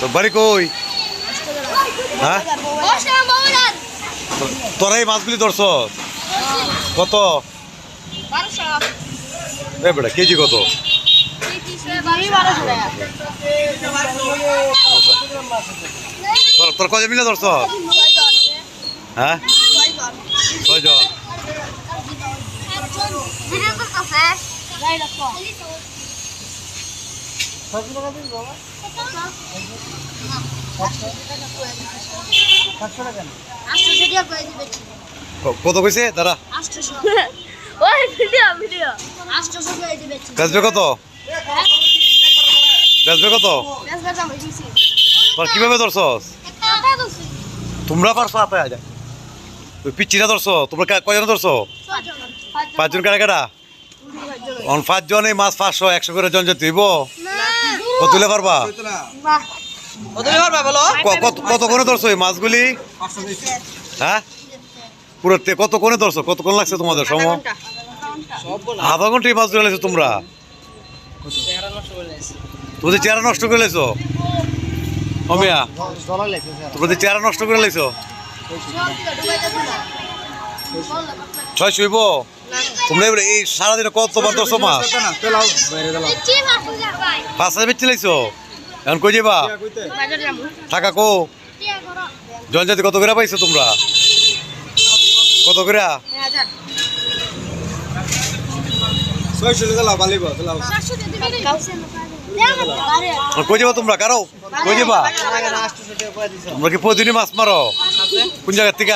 তোর বাড়ি কই? হ্যাঁ? তোরা এই মাছগুলি ধরছ? কত? বেটা, কেজি কত? তোর কত মিলে ধরছ? হ্যাঁ? কত কইছে? দাঁড়া। ওই ভিডিও ভিডিও। বেচবে কত? বেচবে কত? কীভাবে ধরছস? তোমরা পারছ হাতে আজ তুই পিচ্ছিটা ধরছো? তোমরা কয়জন ধরছো? পাঁচজন। কারা কারা? অন পাঁচজন এই মাছ পাঁচশো একশো করে জন যদি হইব। তুলে পারবা? কত কত করে ধরছো এই মাছগুলি? হ্যাঁ? পুরো তে- কত কোনে ধরছো? কত কোন লাগছে তোমাদের সময় আধা ঘণ্টা। এই মাছ ধরে লেছো তোমরা? তোদের চেহারা নষ্ট করে লেছো? অমিয়া তোদের চেহারা নষ্ট করে লেছো? ছয় শুইব? তোমরা এবারে এই সারাদিনে কত কতবার ধরছো মাছ? পাঁচ হাজার বেচে লাইছো এখন কই যাবা টাকা কো জলজাতি কত করে পাইছো তোমরা? কত করে? আর কই যাবা তোমরা কারও? কই যাবা তোমরা কি প্রতিদিনই মাছ মারো? কোন জায়গার থেকে?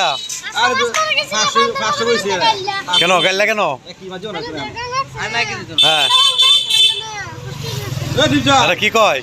কেন গাইলা কেন? হ্যাঁ। কি কয়?